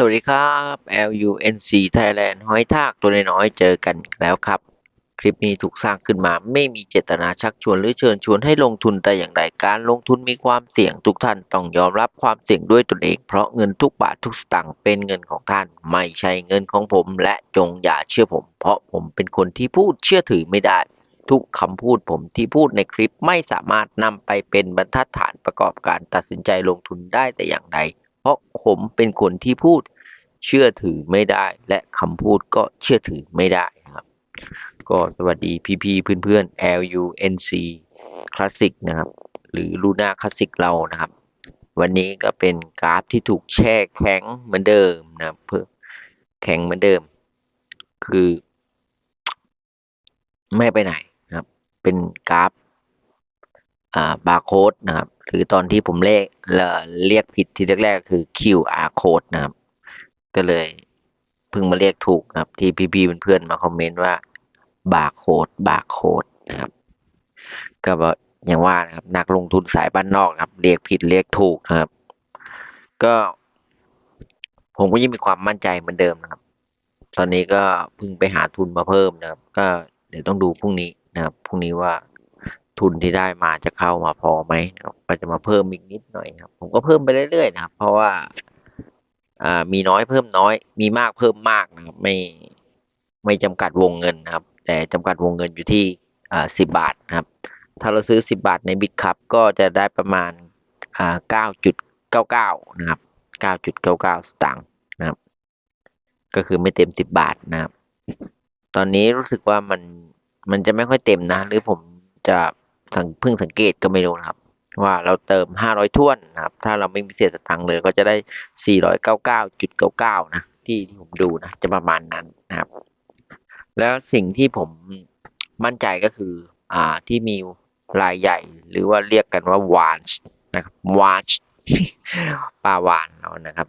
สวัสดีครับ LUNC Thailand หอยทากตัวน้อยๆเจอกันแล้วครับ คลิปนี้ถูกสร้างขึ้นมาไม่มีเจตนาชักชวนหรือเชิญชวนให้ลงทุนแต่อย่างใดการลงทุนมีความเสี่ยงทุกท่านต้องยอมรับความเสี่ยงด้วยตนเอง เพราะเงินทุกบาททุกสตางค์เป็นเงินของท่าน ไม่ใช่เงินของผม และจงอย่าเชื่อผม เพราะผมเป็นคนที่พูดเชื่อถือไม่ได้ ทุกคำพูดผมที่พูดในคลิปไม่สามารถนำไปเป็นบรรทัดฐานประกอบการตัดสินใจลงทุนได้แต่อย่างใด เพราะผมเป็นคนที่พูดเชื่อถือไม่ได้ และคำพูดก็เชื่อถือไม่ได้ครับ ก็สวัสดีพี่ๆเพื่อนๆ LUNC Classic นะครับ หรือ Luna Classic เรานะครับ วันนี้ก็เป็นกราฟที่ถูกแช่แข็งเหมือนเดิมนะเพื่อแข็งเหมือนเดิม คือ ไม่ไปไหนนะครับ เป็นกราฟอ่าบาร์โค้ดนะครับ หรือตอนที่ผมเลขเอ่อเรียกผิดที่แรกๆคือ QR code นะครับ ก็เลยเพิ่งมาเรียกถูกนะครับ ที่พี่ๆเพื่อนๆมาคอมเมนต์ว่าบาร์โคดบาร์โคดนะครับ ก็บอกอย่างว่านะครับนักลงทุนสายบ้านนอกนะครับ เรียกผิดเรียกถูกนะครับ ก็ ผมก็ยังมีความมั่นใจเหมือนเดิมนะครับ ตอนนี้ก็เพิ่งไปหาทุนมาเพิ่มนะครับ ก็เดี๋ยวต้องดูพรุ่งนี้นะครับพรุ่งนี้ว่า ทุนที่ได้มาจะเข้ามาพอไหมนะครับก็จะมาเพิ่มอีกนิดหน่อยครับ ผมก็เพิ่มไปเรื่อยๆนะครับ เพราะว่าอ่ามีน้อยเพิ่มน้อย มีมากเพิ่มมากนะครับ ไม่ไม่จำกัดวงเงินนะครับ แต่จำกัดวงเงินอยู่ที่อ่าสิบบาทนะครับ ถ้าเราซื้อสิบบาทในบิ๊กคัพก็จะได้ประมาณอ่าเก้าจุดเก้าเก้านะครับเก้าจุดเก้าเก้าสตางค์นะครับ ก็คือไม่เต็มสิบบาทนะครับ ตอนนี้รู้สึกว่ามันมันจะไม่ค่อยเต็มนะ หรือผมจะ เพิ่งสังเกตก็ไม่รู้นะครับ ว่าเราเติมห้าร้อยท่วนนะครับ ถ้าเราไม่มีเศษตังค์เลยก็จะได้สี่ร้อยเก้าเก้าจุดเก้าเก้านะที่ที่ผมดูนะจะประมาณนั้นนะครับ แล้วสิ่งที่ผมมั่นใจก็คืออ่าที่มีรายใหญ่ หรือว่าเรียกกันว่าวานนะครับวานปลาวานเรานะครับ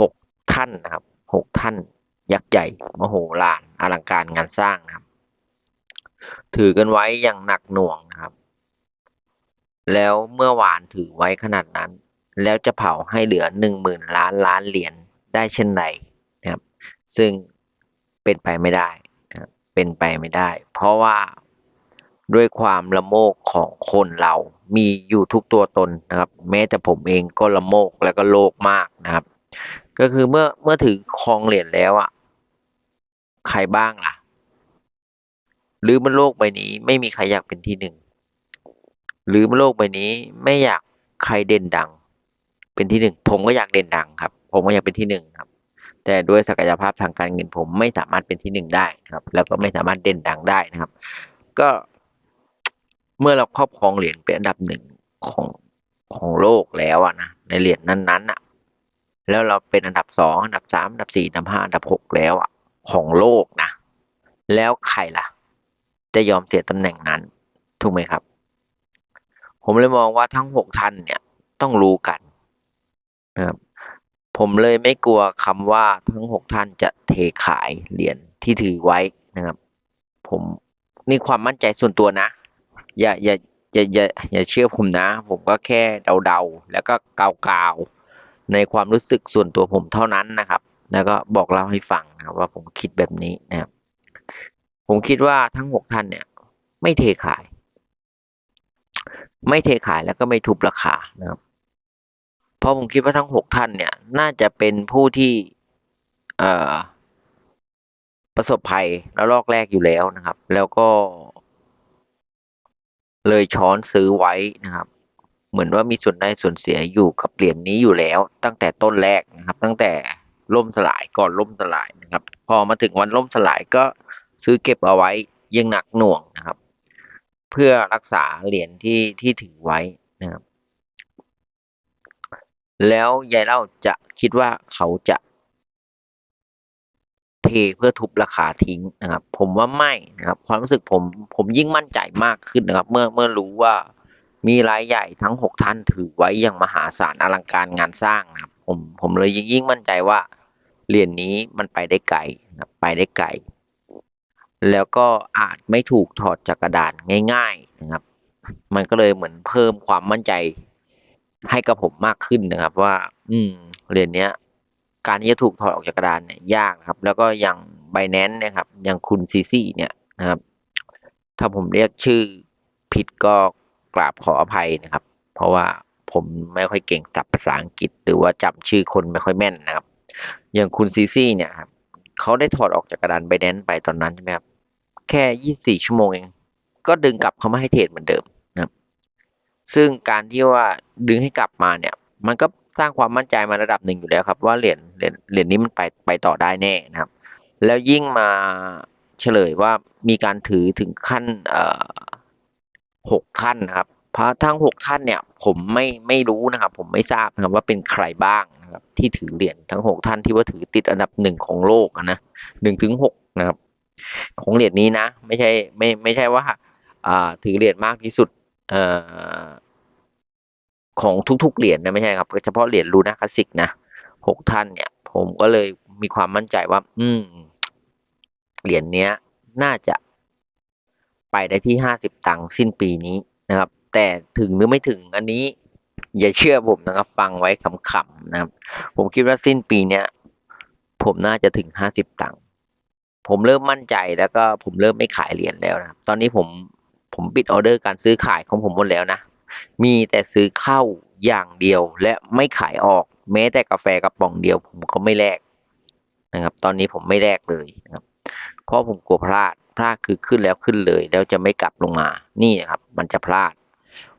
หกท่านนะครับหกท่าน ยักษ์ใหญ่มโหฬารอลังการงานสร้างนะครับ ถือกันไว้อย่างหนักหน่วงนะครับ แล้วเมื่อวานถือไว้ขนาดนั้น แล้วจะเผาให้เหลือหนึ่งหมื่นล้านล้านเหรียญได้เช่นไรนะครับ ซึ่งเป็นไปไม่ได้นะเป็นไปไม่ได้ เพราะว่าด้วยความละโมกของคนเรามีอยู่ทุกตัวตนนะครับ แม้แต่ผมเองก็ละโมกแล้วก็โลภมากนะครับ ก็คือเมื่อเมื่อถือครองเหรียญแล้วอะใครบ้างล่ะ หรือบนโลกใบนี้ไม่มีใครอยากเป็นที่หนึ่ง หรือโลกใบนี้ไม่อยากใครเด่นดัง เป็นที่หนึ่งผมก็อยากเด่นดังครับ ผมก็อยากเป็นที่หนึ่งครับ แต่ด้วยศักยภาพทางการเงินผมไม่สามารถเป็นที่หนึ่งได้ครับ แล้วก็ไม่สามารถเด่นดังได้นะครับ ก็เมื่อเราครอบครองเหรียญเป็นอันดับหนึ่งของของโลกแล้วอะนะในเหรียญนั้นๆอะแล้วเราเป็นอันดับสองอันดับสามอันดับสี่อันดับห้าอันดับหกแล้วอะของโลกนะ แล้วใครล่ะ จะยอมเสียตำแหน่งนั้น ถูกไหมครับ ผมเลยมองว่าทั้งหกท่านเนี่ยต้องรู้กันนะครับผมเลยไม่กลัวคำว่าทั้งหกท่านจะเทขายเหรียญที่ถือไว้นะครับ ผมนี่ความมั่นใจส่วนตัวนะ อย่าอย่าอย่าอย่าอย่าเชื่อผมนะ ผมก็แค่เดาๆ แล้วก็กาวๆ ในความรู้สึกส่วนตัวผมเท่านั้นนะครับ แล้วก็บอกเล่าให้ฟังนะว่าผมคิดแบบนี้นะครับ ผมคิดว่าทั้งหกท่านเนี่ย ไม่เทขาย ไม่เทขายแล้วก็ไม่ทุบราคานะครับ เพราะผมคิดว่าทั้งหกท่านเนี่ย น่าจะเป็นผู้ที่เอ่อประสบภัยระลอกแรกอยู่แล้วนะครับ แล้วก็ เลยช้อนซื้อไว้นะครับ เหมือนว่ามีส่วนได้ส่วนเสียอยู่กับเหรียญนี้อยู่แล้ว ตั้งแต่ต้นแรกนะครับ ตั้งแต่ล่มสลายก่อนล่มสลายนะครับ พอมาถึงวันล่มสลายก็ซื้อเก็บเอาไว้ยังหนักหน่วงนะครับ เพื่อรักษาเหรียญที่ที่ถือไว้นะครับ แล้วยายเล่าจะคิดว่าเขาจะเทเพื่อทุบราคาทิ้งนะครับ ผมว่าไม่นะครับ ความรู้สึกผมผมยิ่งมั่นใจมากขึ้นนะครับ เมื่อเมื่อรู้ว่ามีรายใหญ่ทั้งหกท่านถือไว้อย่างมหาศาลอลังการงานสร้างนะครับ ผมผมเลยยิ่งยิ่งมั่นใจว่าเหรียญนี้มันไปได้ไกลนะไปได้ไกล แล้วก็อาจไม่ถูกถอดจากกระดานง่ายๆนะครับ มันก็เลยเหมือนเพิ่มความมั่นใจให้กับผมมากขึ้นนะครับ ว่า อืมเหรียญเนี้ย การที่จะถูกถอดออกจากกระดานเนี่ยยากครับ แล้วก็อย่าง Binance เนี่ยครับ อย่างคุณซีซี่เนี่ยนะครับ ถ้าผมเรียกชื่อผิดก็กราบขออภัยนะครับ เพราะว่าผมไม่ค่อยเก่งศัพท์ภาษาอังกฤษ หรือว่าจำชื่อคนไม่ค่อยแม่นนะครับ อย่างคุณซีซี่เนี่ยครับเขาได้ถอดออกจากกระดาน Binance ไปตอนนั้นใช่ไหมครับ แค่ 24 ชั่วโมงเอง ก็ดึงกลับเข้ามาให้เทรดเหมือนเดิมนะครับซึ่งการที่ว่าดึงให้กลับมาเนี่ย มันก็สร้างความมั่นใจมาระดับหนึ่งอยู่แล้วครับ ว่าเหรียญเหรียญเหรียญนี้มันไปไปต่อได้แน่นะครับ แล้วยิ่งมาเฉลยว่ามีการถือถึงขั้นเอ่อหกท่านนะครับเพราะทั้งหกท่านเนี่ยผมไม่ไม่รู้นะครับ ผมไม่ทราบนะครับว่าเป็นใครบ้างนะครับ ที่ถือเหรียญทั้งหกท่านที่ว่าถือติดอันดับหนึ่งของโลกอะนะหนึ่งถึงหกนะครับ ของเหรียญนี้นะ ไม่ใช่ไม่ไม่ใช่ว่าอ่าถือเหรียญมากที่สุดเอ่อของทุกๆเหรียญนะไม่ใช่ครับเฉพาะเหรียญลูน่าคลาสสิกนะหกท่านเนี่ย ผมก็เลยมีความมั่นใจว่า อืมเหรียญเนี้ย น่าจะไปได้ที่ห้าสิบตังค์สิ้นปีนี้นะครับ แต่ถึงหรือไม่ถึงอันนี้ อย่าเชื่อผมนะครับ ฟังไว้ขำๆนะครับ ผมคิดว่าสิ้นปีเนี้ยผมน่าจะถึงห้าสิบตังค์ ผมเริ่มมั่นใจแล้วก็ผมเริ่มไม่ขายเหรียญแล้วนะตอนนี้ผมผมปิดออเดอร์การซื้อขายของผมหมดแล้วนะ มีแต่ซื้อเข้าอย่างเดียวและไม่ขายออก แม้แต่กาแฟกระป๋องเดียว ผมก็ไม่แลกนะครับ ตอนนี้ผมไม่แลกเลยนะครับ เพราะผมกลัวพลาดพลาดคือขึ้นแล้วขึ้นเลย แล้วจะไม่กลับลงมา นี่นะครับ มันจะพลาด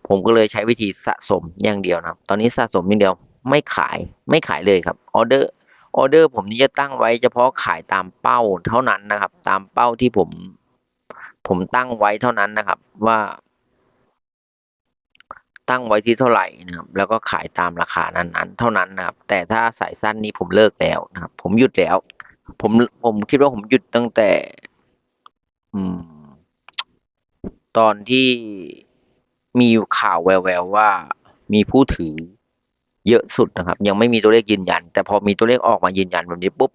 ผมก็เลยใช้วิธีสะสมอย่างเดียวนะครับตอนนี้สะสมอย่างเดียว ไม่ขายไม่ขายเลยครับออเดอร์ ออเดอร์ผมนี่จะตั้งไว้เฉพาะขายตามเป้าเท่านั้นนะครับ ตามเป้าที่ผม ผมตั้งไว้เท่านั้นนะครับ ว่า ตั้งไว้ที่เท่าไหร่นะครับ แล้วก็ขายตามราคานั้นๆ เท่านั้นนะครับ แต่ถ้าสายสั้นนี้ผมเลิกแล้วนะครับ ผมหยุดแล้ว ผมผมคิดว่าผมหยุดตั้งแต่ อืม ตอนที่มีข่าวแววๆว่ามีผู้ถือ เยอะสุดนะครับ ยังไม่มีตัวเลขยืนยัน แต่พอมีตัวเลขออกมายืนยันแบบนี้ปุ๊บ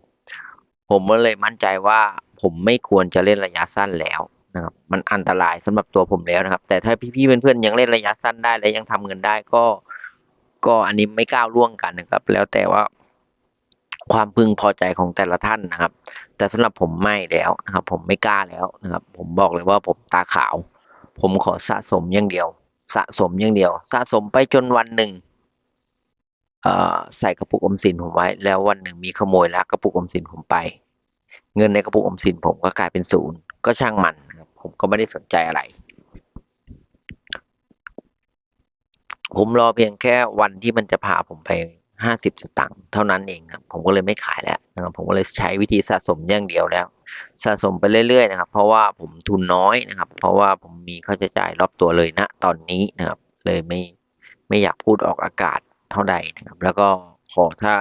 ผมก็เลยมั่นใจว่าผมไม่ควรจะเล่นระยะสั้นแล้วนะครับ มันอันตรายสำหรับตัวผมแล้วนะครับ แต่ถ้าพี่ๆเพื่อนๆยังเล่นระยะสั้นได้และยังทำเงินได้ก็ ก็อันนี้ไม่ก้าวล่วงกันนะครับ แล้วแต่ว่าความพึงพอใจของแต่ละท่านนะครับ แต่สำหรับผมไม่แล้วนะครับ ผมไม่กล้าแล้วนะครับ ผมบอกเลยว่าผมตาขาว ผมขอสะสมอย่างเดียว สะสมอย่างเดียว สะสมไปจนวันหนึ่ง ใส่กระปุกออมสินผมไว้ แล้ววันหนึ่งมีขโมยลักกระปุกออมสินผมไป เงินในกระปุกออมสินผมก็กลายเป็นศูนย์ก็ช่างมันครับผมก็ไม่ได้สนใจอะไร ผมรอเพียงแค่วันที่มันจะพาผมไปห้าสิบสตางค์เท่านั้นเองครับผมก็เลยไม่ขายแล้วนะครับผมก็เลยใช้วิธีสะสมอย่างเดียวแล้ว สะสมไปเรื่อยๆนะครับ เพราะว่าผมทุนน้อยนะครับ เพราะว่าผมมีค่าใช้จ่ายรอบตัวเลยณตอนนี้นะครับ เลยไม่ไม่อยากพูดออกอากาศ เท่าใดนะครับ แล้วก็ขอถ้า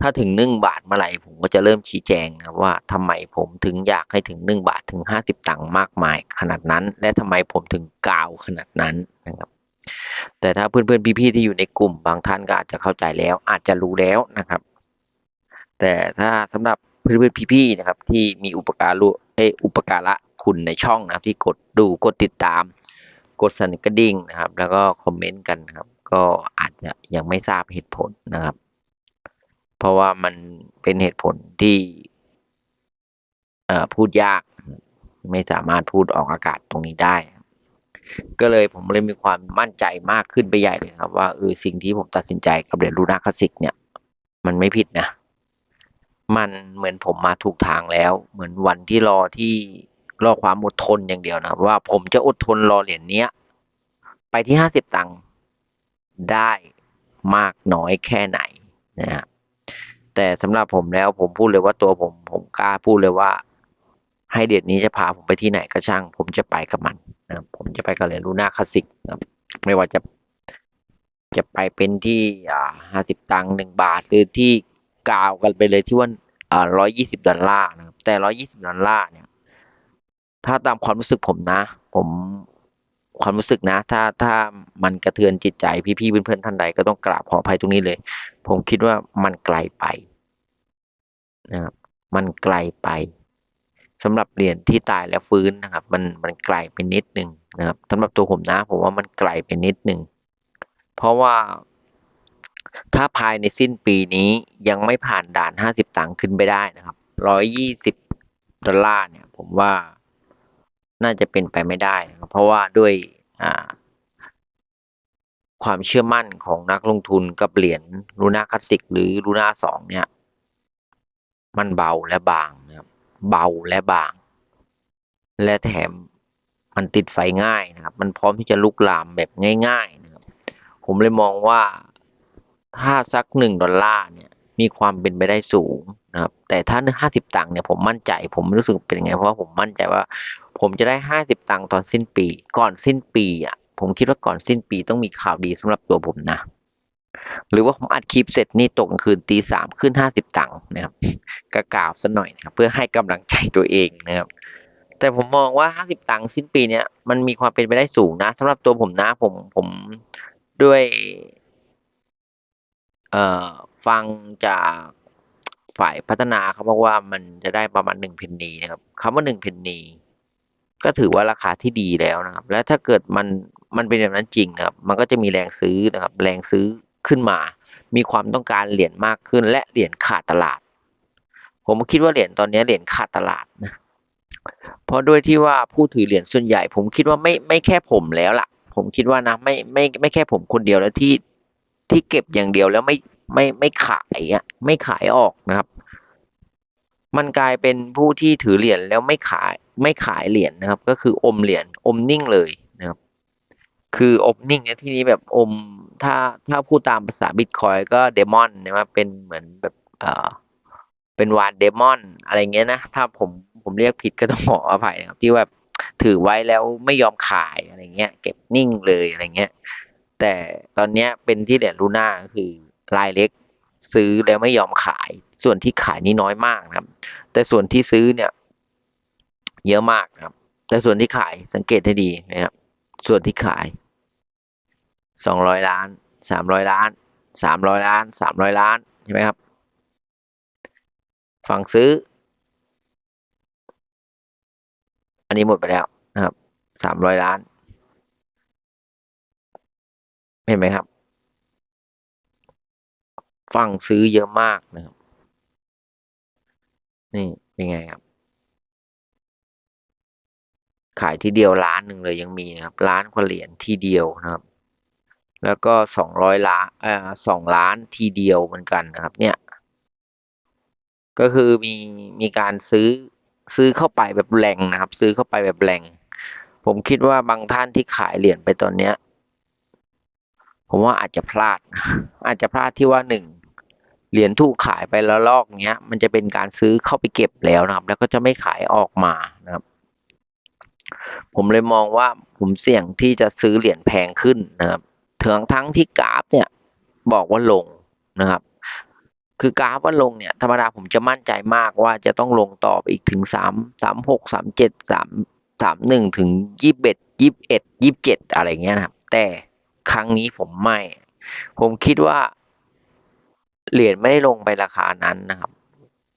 ถ้าถึงหนึ่งบาทเมื่อไหร่ผมก็จะเริ่มชี้แจงนะว่าทำไมผมถึงอยากให้ถึงหนึ่งบาทถึงห้าสิบตังค์มากมายขนาดนั้น และทำไมผมถึงกาวขนาดนั้นนะครับ แต่ถ้าเพื่อนๆพี่ๆที่อยู่ในกลุ่มบางท่านก็อาจจะเข้าใจแล้ว อาจจะรู้แล้วนะครับ แต่ถ้าสำหรับเพื่อนๆพี่ๆนะครับ ที่มีอุปการะเออุปการะคุณในช่องนะครับ ที่กดดูกดติดตาม กดสั่นกระดิ่งนะครับ แล้วก็คอมเมนต์กันนะครับ ก็อาจจะยังไม่ทราบเหตุผลนะครับ เพราะว่ามันเป็นเหตุผลที่พูดยาก ไม่สามารถพูดออกอากาศตรงนี้ได้ ก็เลยผมเลยมีความมั่นใจมากขึ้นไปใหญ่เลยครับ ว่าเออสิ่งที่ผมตัดสินใจกับเหรียญลูนาคลาสสิกเนี่ย มันไม่ผิดนะ มันเหมือนผมมาถูกทางแล้ว เหมือนวันที่รอที่รอความอดทนอย่างเดียวนะว่าผมจะอดทนรอเหรียญเนี้ย ไปที่ห้าสิบตังค์ ได้มากน้อยแค่ไหนนะฮะแต่สำหรับผมแล้วผมพูดเลยว่าตัวผมผมกล้าพูดเลยว่าให้เด็ดนี้จะพาผมไปที่ไหนก็ช่าง ผมจะไปกับมันนะผมจะไปกับเหรียญลูน่าคลาสสิกนะครับไม่ว่าจะจะไปเป็นที่อ่าห้าสิบตังค์หนึ่งบาท หรือที่กาวกันไปเลยที่ว่าอ่าร้อยยี่สิบดอลลาร์นะครับแต่ร้อยยี่สิบดอลลาร์เนี่ย ถ้าตามความรู้สึกผมนะ ผม ความรู้สึกนะ ถ้าถ้ามันกระเทือนจิตใจพี่ๆเพื่อนๆท่านใดก็ต้องกราบขออภัยตรงนี้เลย ผมคิดว่ามันไกลไปนะครับมันไกลไปสำหรับเหรียญที่ตายแล้วฟื้นนะครับ มันมันไกลไปนิดนึงนะครับสำหรับตัวผมนะ ผมว่ามันไกลไปนิดนึงเพราะว่าถ้าภายในสิ้นปีนี้ยังไม่ผ่านด่าน 50 ตังค์ขึ้นไปได้นะครับ 120 ดอลลาร์เนี่ย ผมว่า น่าจะเป็นไปไม่ได้นะครับเพราะว่าด้วยความเชื่อมั่นของนักลงทุนกับเหรียญลูน่าคลาสสิกหรือลูน่าสองเนี่ย มันเบาและบางนะครับ เบาและบาง และแถมมันติดไฟง่ายนะครับ มันพร้อมที่จะลุกลามแบบง่าย ๆ นะครับ ผมเลยมองว่าถ้าสักหนึ่งดอลลาร์เนี่ย มีความเป็นไปได้สูงนะครับ แต่ถ้าห้าสิบตังค์เนี่ยผมมั่นใจ ผมรู้สึกเป็นยังไง เพราะว่าผมมั่นใจว่า ผมจะได้ห้าสิบตังค์ตอนสิ้นปี ก่อนสิ้นปีอะ ผมคิดว่าก่อนสิ้นปีต้องมีข่าวดีสำหรับตัวผมนะ หรือว่าผมอัดคลิปเสร็จนี่ตกกลางคืนตีสามขึ้นห้าสิบตังค์นะครับกระกล่าวซะหน่อยนะครับ เพื่อให้กำลังใจตัวเองนะครับแต่ผมมองว่าห้าสิบตังค์สิ้นปีเนี้ยมันมีความเป็นไปได้สูงนะสำหรับตัวผมนะ ผมผมด้วย เอ่อ ฟังจากฝ่ายพัฒนาเขาบอกว่ามันจะได้ประมาณหนึ่งเพนนีนะครับคำว่าหนึ่งเพนนีก็ถือว่าราคาที่ดีแล้วนะครับ และถ้าเกิดมันมันเป็นแบบนั้นจริงนะครับ มันก็จะมีแรงซื้อนะครับ แรงซื้อขึ้นมา มีความต้องการเหรียญมากขึ้น และเหรียญขาดตลาด ผมคิดว่าเหรียญตอนนี้เหรียญขาดตลาดนะเพราะด้วยที่ว่าผู้ถือเหรียญส่วนใหญ่ ผมคิดว่าไม่ไม่แค่ผมแล้วล่ะ ผมคิดว่านะไม่ไม่ไม่แค่ผมคนเดียวแล้วที่ที่เก็บอย่างเดียวแล้วไม่ ไม่ไม่ขายอะไม่ขายออกนะครับ มันกลายเป็นผู้ที่ถือเหรียญแล้วไม่ขายไม่ขายเหรียญนะครับ ก็คืออมเหรียญอมนิ่งเลยนะครับ คืออมนิ่งในที่นี้แบบอมถ้าถ้าพูดตามภาษาบิตคอยก็เดมอนนะว่าเป็นเหมือนแบบเอ่อเป็นวานเดมอนอะไรเงี้ยนะถ้าผมผมเรียกผิดก็ต้องขออภัยนะครับ ที่แบบถือไว้แล้วไม่ยอมขายอะไรเงี้ย เก็บนิ่งเลยอะไรเงี้ย แต่ตอนเนี้ยเป็นที่เหรียญลูน่าก็คือ รายเล็กซื้อแล้วไม่ยอมขาย ส่วนที่ขายนี่น้อยมากนะครับ แต่ส่วนที่ซื้อเนี่ยเยอะมากนะครับ แต่ส่วนที่ขายสังเกตให้ดีนะครับ ส่วนที่ขายสองร้อยล้านสามร้อยล้านสามร้อยล้านสามร้อยล้านใช่ไหมครับ ฝั่งซื้อ อันนี้หมดไปแล้วนะครับสามร้อยล้าน เห็นไหมครับ ฝั่งซื้อเยอะมากนะครับ นี่เป็นไงครับ ขายทีเดียวล้านหนึ่งเลยยังมีนะครับล้านกว่าเหรียญทีเดียวนะครับ แล้วก็สองร้อยล้านเอ่อสองล้านทีเดียวเหมือนกันนะครับ เนี่ย ก็คือมีมีการซื้อซื้อเข้าไปแบบแรงนะครับ ซื้อเข้าไปแบบแรงผมคิดว่าบางท่านที่ขายเหรียญไปตอนเนี้ยผมว่าอาจจะพลาด อาจจะพลาดที่ว่าหนึ่ง เหรียญถูกขายไปแล้วลอกเนี้ย มันจะเป็นการซื้อเข้าไปเก็บแล้วนะครับ แล้วก็จะไม่ขายออกมานะครับ ผมเลยมองว่าผมเสี่ยงที่จะซื้อเหรียญแพงขึ้นนะครับถึงทั้งที่กราฟเนี่ยบอกว่าลงนะครับ คือกราฟว่าลงเนี่ยธรรมดาผมจะมั่นใจมากว่าจะต้องลงต่อไปอีกถึงสามสามหกสามเจ็ดสามสามหนึ่งถึงยี่สิบเอ็ดยี่สิบเอ็ดยี่สิบเจ็ดอะไรเงี้ยนะครับ แต่ครั้งนี้ผมไม่ ผมคิดว่า เหรียญไม่ได้ลงไปราคานั้นนะครับ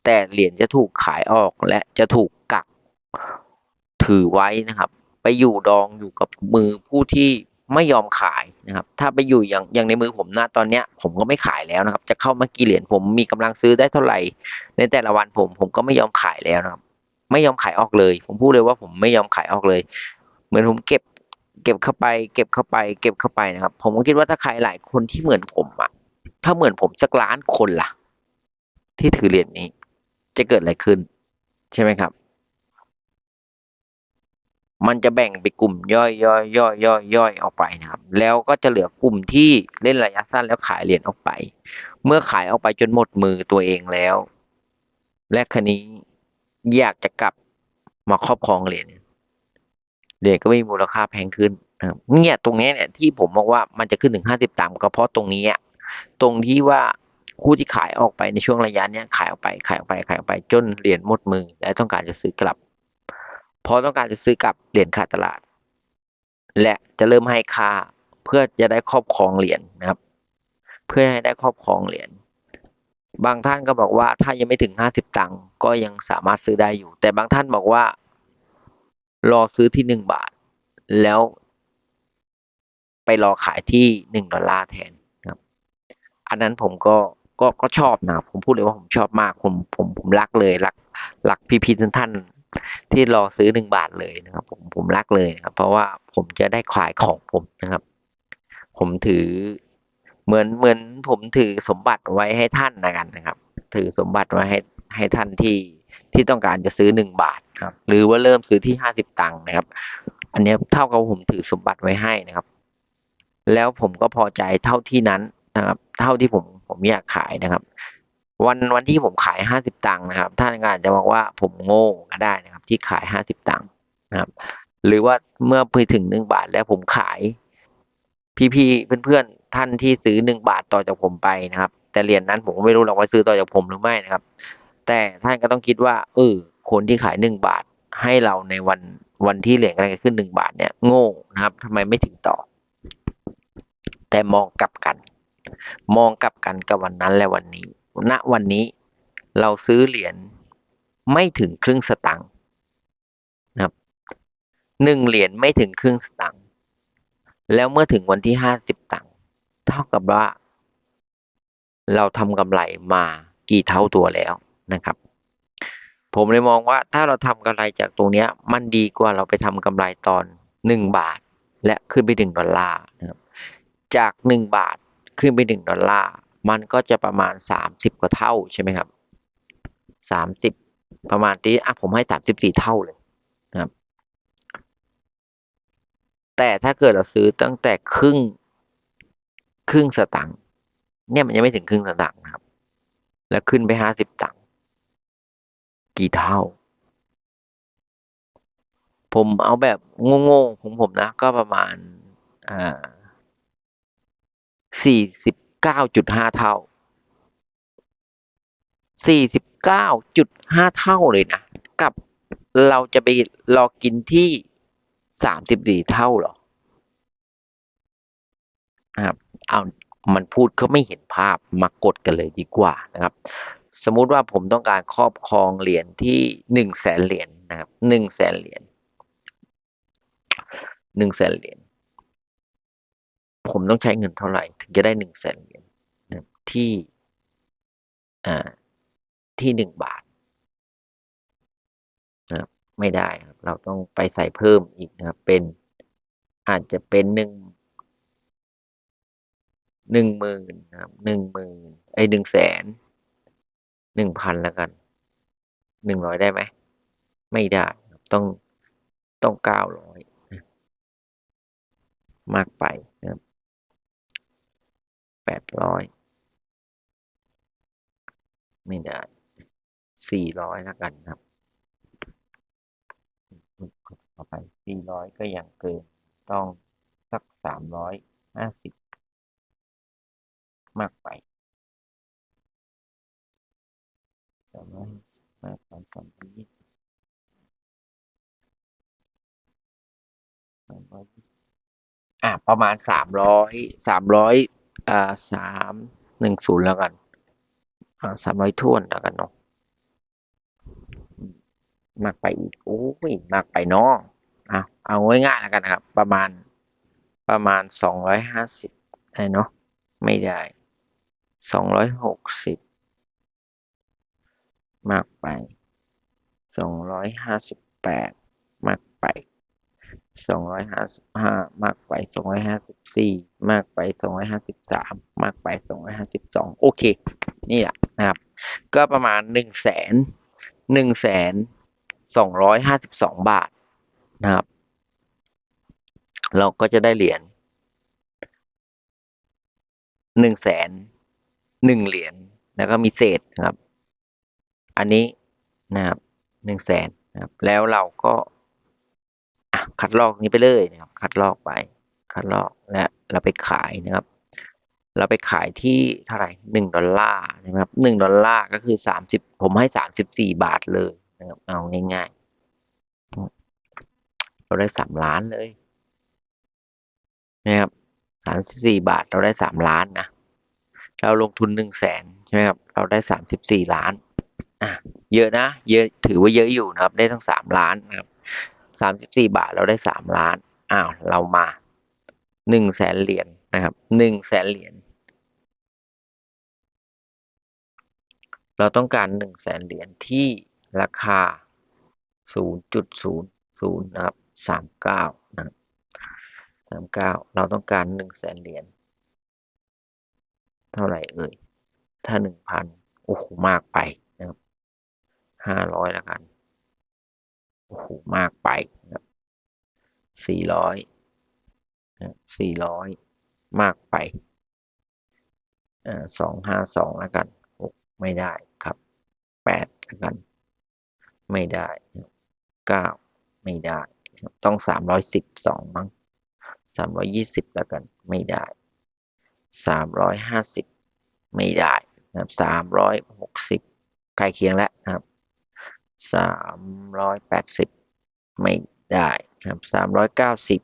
แต่เหรียญจะถูกขายออกและจะถูกกักถือไว้นะครับ ไปอยู่ดองอยู่กับมือผู้ที่ไม่ยอมขายนะครับ ถ้าไปอยู่อย่างอย่างในมือผมนะตอนเนี้ย ผมก็ไม่ขายแล้วนะครับ จะเข้ามากี่เหรียญผมมีกำลังซื้อได้เท่าไหร่ ในแต่ละวันผมผมก็ไม่ยอมขายแล้วนะครับ ไม่ยอมขายออกเลย ผมพูดเลยว่าผมไม่ยอมขายออกเลย เหมือนผมเก็บ เก็บเข้าไป เก็บเข้าไป เก็บเข้าไปนะครับ ผมก็คิดว่าถ้าใครหลายคนที่เหมือนผมอะ ถ้าเหมือนผมสักล้านคนล่ะ ที่ถือเหรียญนี้ จะเกิดอะไรขึ้น ใช่ไหมครับ มันจะแบ่งไปกลุ่มย่อยย่อยย่อยย่อยย่อยออกไปนะครับ แล้วก็จะเหลือกลุ่มที่เล่นระยะสั้นแล้วขายเหรียญออกไป เมื่อขายออกไปจนหมดมือตัวเองแล้ว และคันนี้อยากจะกลับมาครอบครองเหรียญเหรียญก็ไม่มีมูลค่าแพงขึ้นเนี่ยตรงนี้เนี่ยที่ผมบอกว่ามันจะขึ้นถึงห้าสิบตามก็เพราะตรงนี้อะ ตรงที่ว่าคู่ที่ขายออกไปในช่วงระยะนี้ขายออกไปขายออกไปขายออกไปจนเหรียญหมดมือ และต้องการจะซื้อกลับ พอต้องการจะซื้อกลับเหรียญขาดตลาด และจะเริ่มให้ค่าเพื่อจะได้ครอบครองเหรียญนะครับ เพื่อให้ได้ครอบครองเหรียญบางท่านก็บอกว่าถ้ายังไม่ถึงห้าสิบตังค์ก็ยังสามารถซื้อได้อยู่ แต่บางท่านบอกว่า รอซื้อที่หนึ่งบาท แล้วไปรอขายที่หนึ่งดอลลาร์แทน อันนั้นผมก็ก็ก็ชอบนะผมพูดเลยว่าผมชอบมากผมผมผมรักเลยรักรักพี่พีทุกท่านที่รอซื้อหนึ่งบาทเลยนะครับ ผมผมรักเลยครับ เพราะว่าผมจะได้ขายของผมนะครับ ผมถือเหมือนเหมือนผมถือสมบัติไว้ให้ท่านนะกันนะครับ ถือสมบัติไว้ให้ให้ท่านที่ที่ต้องการจะซื้อหนึ่งบาทครับ หรือว่าเริ่มซื้อที่ห้าสิบตังค์นะครับ อันนี้เท่ากับผมถือสมบัติไว้ให้นะครับ แล้วผมก็พอใจเท่าที่นั้น นะครับ เท่าที่ผมผมอยากขายนะครับ วันวันที่ผมขายห้าสิบตังค์นะครับท่านก็อาจจะบอกว่าผมโง่ก็ได้นะครับ ที่ขายห้าสิบตังค์นะครับ หรือว่าเมื่อไปถึงหนึ่งบาทแล้วผมขาย พี่ๆเพื่อนๆท่านที่ซื้อหนึ่งบาทต่อจากผมไปนะครับ แต่เหรียญนั้นผมก็ไม่รู้หรอกว่าซื้อต่อจากผมหรือไม่นะครับ แต่ท่านก็ต้องคิดว่าเออคนที่ขายหนึ่งบาทให้เราในวันวันที่เหรียญกำลังจะขึ้นหนึ่งบาทเนี่ยโง่นะครับทำไมไม่ถึงต่อ แต่มองกลับกัน มองกลับกันกับวันนั้นและวันนี้ ณ วันนี้เราซื้อเหรียญไม่ถึงครึ่งสตังค์นะครับหนึ่งเหรียญไม่ถึงครึ่งสตังค์ แล้วเมื่อถึงวันที่ห้าสิบตังค์เท่ากับว่า เราทำกำไรมากี่เท่าตัวแล้วนะครับ ผมเลยมองว่าถ้าเราทำกำไรจากตรงเนี้ยมันดีกว่าเราไปทำกำไรตอนหนึ่งบาท และขึ้นไปถึงดอลลาร์นะครับจากหนึ่งบาท ขึ้นไปหนึ่งดอลลาร์ มันก็จะประมาณสามสิบกว่าเท่าใช่ไหมครับสามสิบประมาณที่อะผมให้สามสิบสี่เท่าเลยนะครับ แต่ถ้าเกิดเราซื้อตั้งแต่ครึ่งครึ่งสตังค์เนี่ยมันยังไม่ถึงครึ่งสตังค์นะครับ แล้วขึ้นไปห้าสิบตังค์กี่เท่า ผมเอาแบบโง่ๆของผมนะ ก็ประมาณอ่า สี่สิบเก้าจุดห้าเท่าสี่สิบเก้าจุดห้าเท่าเลยนะ กับเราจะไปรอกินที่สามสิบสี่เท่าเหรอนะครับเอามันพูดเขาไม่เห็นภาพมากดกันเลยดีกว่านะครับ สมมุติว่าผมต้องการครอบครองเหรียญที่หนึ่งแสนเหรียญนะครับหนึ่งแสนเหรียญหนึ่งแสนเหรียญ ผมต้องใช้เงินเท่าไหร่ถึงจะได้หนึ่งแสนเหรียญนที่ที่หนึ่งบาทนะครับไม่ได้ครับ เราต้องไปใส่เพิ่มอีกนะครับ เป็นอาจจะเป็นหนึ่งหนึ่งหมื่นนะครับหนึ่งหมื่นไอหนึ่งแสนหนึ่งพันแล้วกันหนึ่งร้อยได้ไหมไม่ได้ต้องต้องเก้าร้อยมากไปนะครับ แปดร้อยไม่ได้สี่ร้อยแล้วกันครับต่อไปสี่ร้อยก็ยังเกินต้องสักสามร้อยห้าสิบมากไปสามร้อยมากไปสามร้อยยี่สิบสามร้อยอะประมาณสามร้อยสามร้อย อ่าสามหนึ่งศูนย์แล้วกันอ่าสามร้อยท่วนแล้วกันเนาะมากไปอีกโอ้ยมากไปเนาะอะเอาง่ายๆแล้วกันนะครับ ประมาณประมาณสองร้อยห้าสิบได้เนาะไม่ได้สองร้อยหกสิบมากไปสองร้อยห้าสิบแปดมากไป สองร้อยห้าสิบห้ามากไปสองร้อยห้าสิบสี่มากไปสองร้อยห้าสิบสามมากไปสองร้อยห้าสิบสองโอเค นี่แหละนะครับ ก็ประมาณหนึ่งแสนหนึ่งแสนสองร้อยห้าสิบสองบาทนะครับ เราก็จะได้เหรียญหนึ่งแสนหนึ่งเหรียญแล้วก็มีเศษนะครับ อันนี้นะครับหนึ่งแสนนะครับ แล้วเราก็ คัดลอกนี้ไปเลยนะครับ คัดลอกไป คัดลอกและเราไปขายนะครับ เราไปขายที่เท่าไหร่หนึ่งดอลลาร์นะครับหนึ่งดอลลาร์ก็คือสามสิบผมให้สามสิบสี่บาทเลยนะครับ เอาง่ายๆ เราได้สามล้านเลยนะครับสามสิบสี่บาทเราได้สามล้านนะ เราลงทุนหนึ่งแสนใช่ไหมครับ เราได้สามสิบสี่ล้าน อะ เยอะนะ เยอะ ถือว่าเยอะอยู่นะครับ ได้ทั้งสามล้านนะครับ สามสิบสี่บาทเราได้สามล้านอ้าวเรามาหนึ่งแสนเหรียญนะครับหนึ่งแสนเหรียญเราต้องการหนึ่งแสนเหรียญที่ราคาศูนย์จุดศูนย์ศูนย์นะครับสามเก้านะครับสามเก้าเราต้องการหนึ่งแสนเหรียญเท่าไหร่เอ่ยถ้าหนึ่งพันโอ้โหมากไปนะครับห้าร้อยแล้วกัน โอ้โหมากไปนะครับสี่ร้อยสี่ร้อยมากไปอ่าสองห้าสองแล้วกันหกไม่ได้ครับแปดแล้วกัน ไม่ได้เก้าไม่ได้ ต้องสามร้อยสิบสองมั้งสามร้อยี่สิบแล้วกัน ไม่ได้สามร้อยห้าสิบไม่ได้นะครับสามร้อยหกสิบใกล้เคียงแล้วนะครับ สามร้อยแปดสิบไม่ได้ครับสามร้อยเก้าสิบ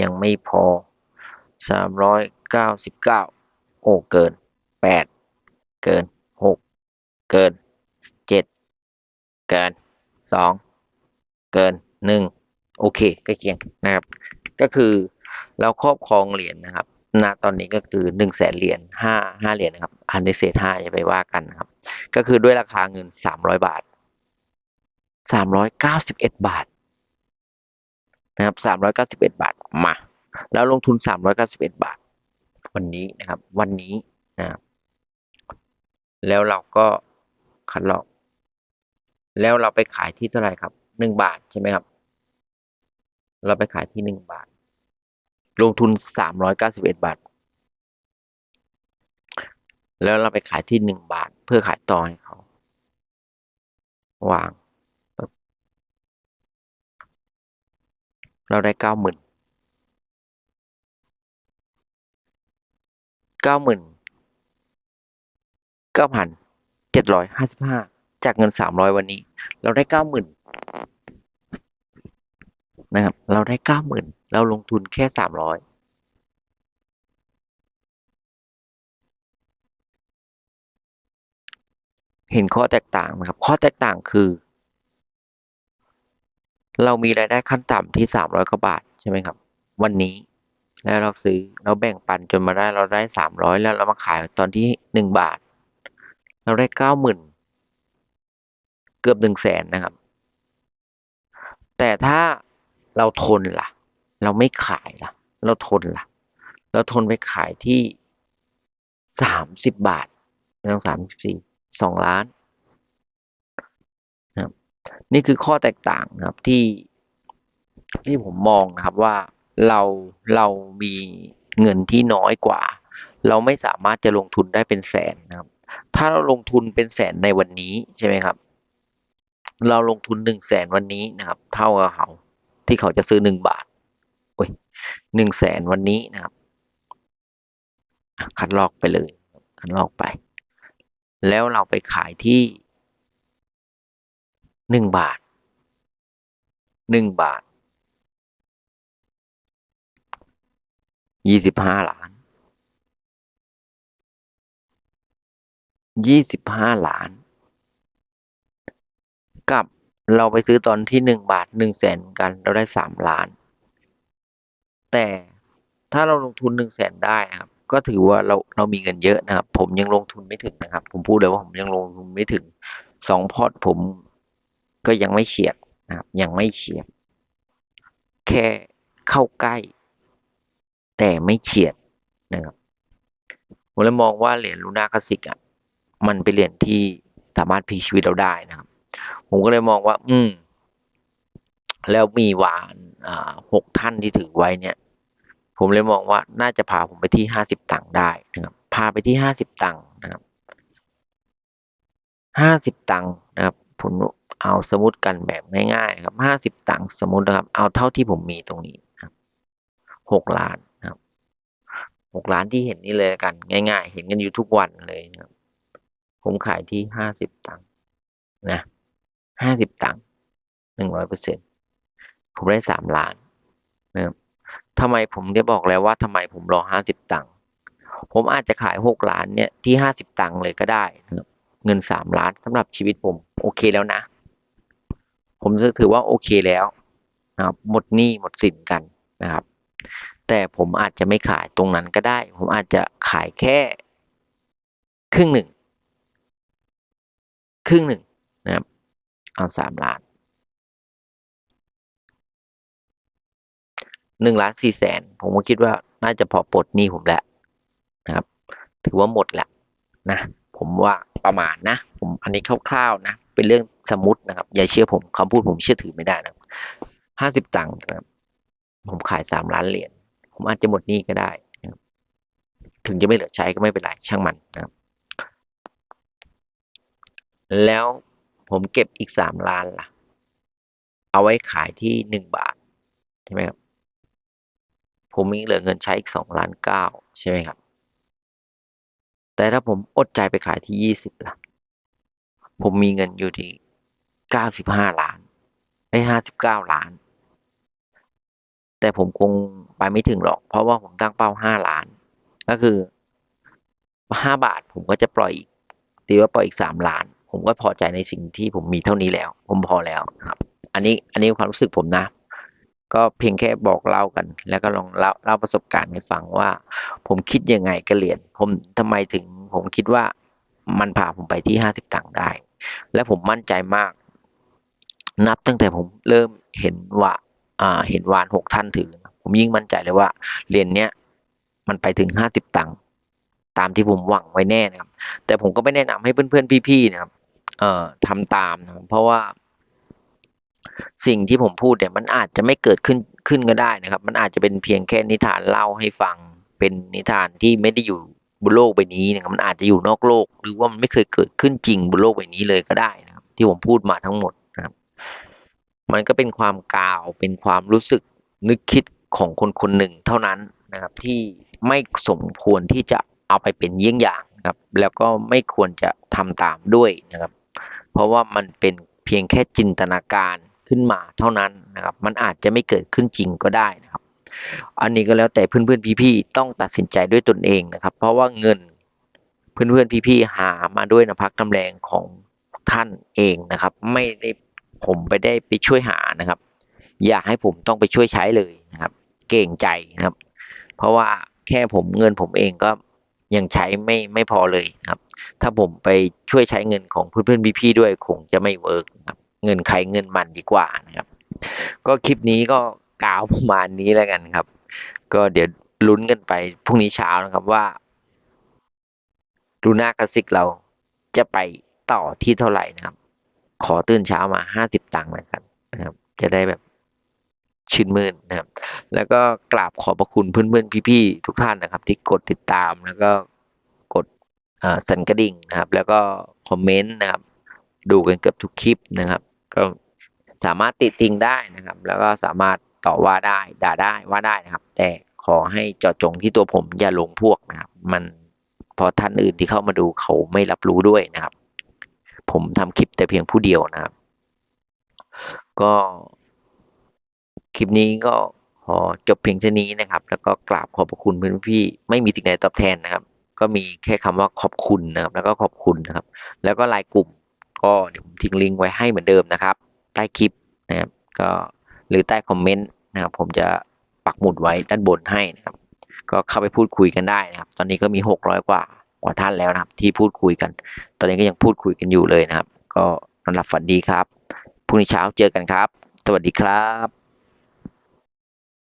ยังไม่พอสามร้อยเก้าสิบเก้าโอ้เกินแปดเกินหกเกินเจ็ดเกินสองเกินหนึ่งโอเคใกล้เคียงนะครับ ก็คือเราครอบครองเหรียญนะครับณตอนนี้ก็คือหนึ่งแสนเหรียญห้าห้าเหรียญนะครับ อันนี้เศษห้าอย่าไปว่ากันนะครับ ก็คือด้วยราคาเงินสามร้อยบาท สามร้อยเก้าสิบเอ็ดบาทนะครับสามร้อยเก้าสิบเอ็ดบาทมา แล้วลงทุนสามร้อยเก้าสิบเอ็ดบาท วันนี้นะครับ วันนี้นะครับแล้วเราก็คัดลอกแล้วเราไปขายที่เท่าไหร่ครับหนึ่งบาทใช่ไหมครับ เราไปขายที่หนึ่งบาท ลงทุนสามร้อยเก้าสิบเอ็ดบาท แล้วเราไปขายที่หนึ่งบาท เพื่อขายต่อให้เขาวางปึ๊บ เราได้เก้าหมื่นเก้าหมื่นเก้าพันเจ็ดร้อยห้าสิบห้าจากเงินสามร้อยวันนี้ เราได้เก้าหมื่นนะครับ เราได้เก้าหมื่นเราลงทุนแค่สามร้อยเห็นข้อแตกต่างไหมครับ ข้อแตกต่างคือ เรามีรายได้ขั้นต่ำที่สามร้อยกว่าบาทใช่ไหมครับ วันนี้แล้วเราซื้อเราแบ่งปันจนมาได้เราได้สามร้อยแล้วเรามาขายตอนที่หนึ่งบาท เราได้เก้าหมื่นเกือบหนึ่งแสนนะครับ แต่ถ้าเราทนล่ะ เราไม่ขายล่ะ เราทนล่ะ เราทนไปขายที่สามสิบบาทไม่ต้องสามสิบสี่สองล้าน นี่คือข้อแตกต่างนะครับที่ที่ผมมองนะครับว่าเราเรามีเงินที่น้อยกว่า เราไม่สามารถจะลงทุนได้เป็นแสนนะครับ ถ้าเราลงทุนเป็นแสนในวันนี้ใช่ไหมครับ เราลงทุนหนึ่งแสนวันนี้นะครับ เท่ากับเขาที่เขาจะซื้อหนึ่งบาทโอ้ยหนึ่งแสนวันนี้นะครับ คัดลอกไปเลย คัดลอกไป แล้วเราไปขายที่ หนึ่งบาทหนึ่งบาทยี่สิบห้าล้านยี่สิบห้าล้าน กับเราไปซื้อตอนที่หนึ่งบาทหนึ่งแสนกันเราได้สามล้าน แต่ถ้าเราลงทุนหนึ่งแสนได้นะครับ ก็ถือว่าเราเรามีเงินเยอะนะครับ ผมยังลงทุนไม่ถึงนะครับ ผมพูดเลยว่าผมยังลงทุนไม่ถึงสองพอร์ตผม ก็ยังไม่เฉียดนะครับยังไม่เฉียด แค่เข้าใกล้ แต่ไม่เฉียดนะครับผมเลยมองว่าเหรียญลูน่าคลาสสิกอะมันเป็นเหรียญที่สามารถพลิกชีวิตเราได้นะครับ ผมก็เลยมองว่า อืม แล้วมีหวานอ่าหกท่านที่ถือไว้เนี่ย ผมเลยมองว่าน่าจะพาผมไปที่ห้าสิบตังค์ได้นะครับพาไปที่ห้าสิบตังค์นะครับห้าสิบตังค์นะครับผม เอาสมมติกันแบบง่ายๆครับห้าสิบตังค์สมมตินะครับ เอาเท่าที่ผมมีตรงนี้หกล้านนะครับหกล้านที่เห็นนี่เลยกัน ง่าย ๆ เห็นกันอยู่ทุกวันเลยนะครับ ผมขายที่ห้าสิบตังค์นะห้าสิบตังค์หนึ่งร้อยเปอร์เซ็นผมได้สามล้านนะครับทำไมผมได้บอกแล้วว่าทำไมผมรอห้าสิบตังค์ผมอาจจะขายหกล้านเนี่ยที่ห้าสิบตังค์เลยก็ได้นะครับเงินสามล้านสำหรับชีวิตผม โอเคแล้วนะ ผมถือว่าโอเคแล้วนะครับหมดหนี้หมดสินกันนะครับ แต่ผมอาจจะไม่ขายตรงนั้นก็ได้ ผมอาจจะขายแค่ครึ่งหนึ่งครึ่งหนึ่งนะครับเอาสามล้านหนึ่งล้านสี่แสนผมก็คิดว่าน่าจะพอปลดหนี้ผมแล้วนะครับ ถือว่าหมดแล้วนะ ผมว่าประมาณนะ ผมอันนี้คร่าวๆนะ เป็นเรื่อง สมมตินะครับ อย่าเชื่อผมคำพูดผมเชื่อถือไม่ได้นะห้าสิบตังค์นะครับ ผมขายสามล้านเหรียญผมอาจจะหมดหนี้ก็ได้นะครับ ถึงจะไม่เหลือใช้ก็ไม่เป็นไรช่างมันนะครับ แล้วผมเก็บอีกสามล้านล่ะ เอาไว้ขายที่หนึ่งบาทใช่ไหมครับ ผมมีเหลือเงินใช้อีกสองล้านเก้าใช่ไหมครับ แต่ถ้าผมอดใจไปขายที่ยี่สิบล่ะ ผมมีเงินอยู่ที่ เก้าสิบห้าล้านไอ้ห้าสิบเก้าล้าน แต่ผมคงไปไม่ถึงหรอก เพราะว่าผมตั้งเป้าห้าล้าน ก็คือห้าบาทผมก็จะปล่อยอีกตีว่าปล่อยอีกสามล้าน ผมก็พอใจในสิ่งที่ผมมีเท่านี้แล้ว ผมพอแล้วครับ อันนี้อันนี้ความรู้สึกผมนะ ก็เพียงแค่บอกเล่ากัน แล้วก็ลองเล่าเล่าประสบการณ์ให้ฟังว่า ผมคิดยังไงกับเหรียญผมทำไมถึงผมคิดว่ามันพาผมไปที่ห้าสิบตังค์ได้ และผมมั่นใจมาก นับตั้งแต่ผมเริ่มเห็นว่าอ่าเห็นวานหกท่านถือ ผมยิ่งมั่นใจเลยว่าเหรียญเนี้ยมันไปถึงห้าสิบตังค์ตามที่ผมหวังไว้แน่นะครับ แต่ผมก็ไม่แนะนำให้เพื่อนๆพี่ๆนะครับ เอ่อทำตามนะครับเพราะว่า สิ่งที่ผมพูดเนี่ยมันอาจจะไม่เกิดขึ้นขึ้นก็ได้นะครับ มันอาจจะเป็นเพียงแค่นิทานเล่าให้ฟัง เป็นนิทานที่ไม่ได้อยู่บนโลกใบนี้นะครับมันอาจจะอยู่นอกโลก หรือว่ามันไม่เคยเกิดขึ้นจริงบนโลกใบนี้เลยก็ได้นะครับ ที่ผมพูดมาทั้งหมด มันก็เป็นความกล่าวเป็นความรู้สึกนึกคิดของคนคนหนึ่งเท่านั้นนะครับ ที่ไม่สมควรที่จะเอาไปเป็นเยี่ยงอย่างนะครับ แล้วก็ไม่ควรจะทำตามด้วยนะครับ เพราะว่ามันเป็นเพียงแค่จินตนาการขึ้นมาเท่านั้นนะครับ มันอาจจะไม่เกิดขึ้นจริงก็ได้นะครับ อันนี้ก็แล้วแต่เพื่อนๆพี่ๆต้องตัดสินใจด้วยตนเองนะครับ เพราะว่าเงินเพื่อนๆพี่ๆหามาด้วยน้ำพักน้ำแรงของท่านเองนะครับ ไม่ได้ ผมไปได้ไปช่วยหานะครับ อย่าให้ผมต้องไปช่วยใช้เลยนะครับ เก่งใจนะครับ เพราะว่าแค่ผมเงินผมเองก็ยังใช้ไม่ไม่พอเลยนะครับ ถ้าผมไปช่วยใช้เงินของเพื่อนๆพี่ๆด้วยคงจะไม่เวิร์กนะครับ เงินใครเงินมันดีกว่านะครับ ก็คลิปนี้ก็กล่าวประมาณนี้แล้วกันครับ ก็เดี๋ยวลุ้นกันไปพรุ่งนี้เช้านะครับว่าดูหน้ากระซิกเราจะไปต่อที่เท่าไหร่นะครับ ขอตื่นเช้ามาห้าสิบตังค์นะครับนะครับ จะได้แบบชื่นมื่นนะครับ แล้วก็กราบขอบพระคุณเพื่อนๆพี่ๆทุกท่านนะครับ ที่กดติดตามแล้วก็กดสั่นกระดิ่งนะครับ แล้วก็คอมเมนต์นะครับ ดูกันเกือบทุกคลิปนะครับ ก็สามารถติดติงได้นะครับ แล้วก็สามารถต่อว่าได้ด่าได้ว่าได้นะครับ แต่ขอให้จาะจงที่ตัวผมอย่าลงพวกนะครับ มันพอท่านอื่นที่เข้ามาดูเขาไม่รับรู้ด้วยนะครับ ผมทำคลิปแต่เพียงผู้เดียวนะครับ ก็คลิปนี้ก็ขอจบเพียงเท่านี้นะครับ แล้วก็กราบขอบพระคุณเพื่อนพี่ไม่มีสิ่งใดตอบแทนนะครับ ก็มีแค่คำว่าขอบคุณนะครับ แล้วก็ขอบคุณนะครับ แล้วก็ไลน์กลุ่มก็เดี๋ยวผมทิ้งลิงก์ไว้ให้เหมือนเดิมนะครับ ใต้คลิปนะครับ ก็หรือใต้คอมเมนต์นะครับ ผมจะปักหมุดไว้ด้านบนให้นะครับ ก็เข้าไปพูดคุยกันได้นะครับ ตอนนี้ก็มีหกร้อยกว่า กว่าท่านแล้วนะครับ ที่พูดคุยกัน ตอนนี้ก็ยังพูดคุยกันอยู่เลยนะครับ ก็นอนหลับฝันดีครับพรุ่งนี้เช้าเจอกันครับ สวัสดีครับ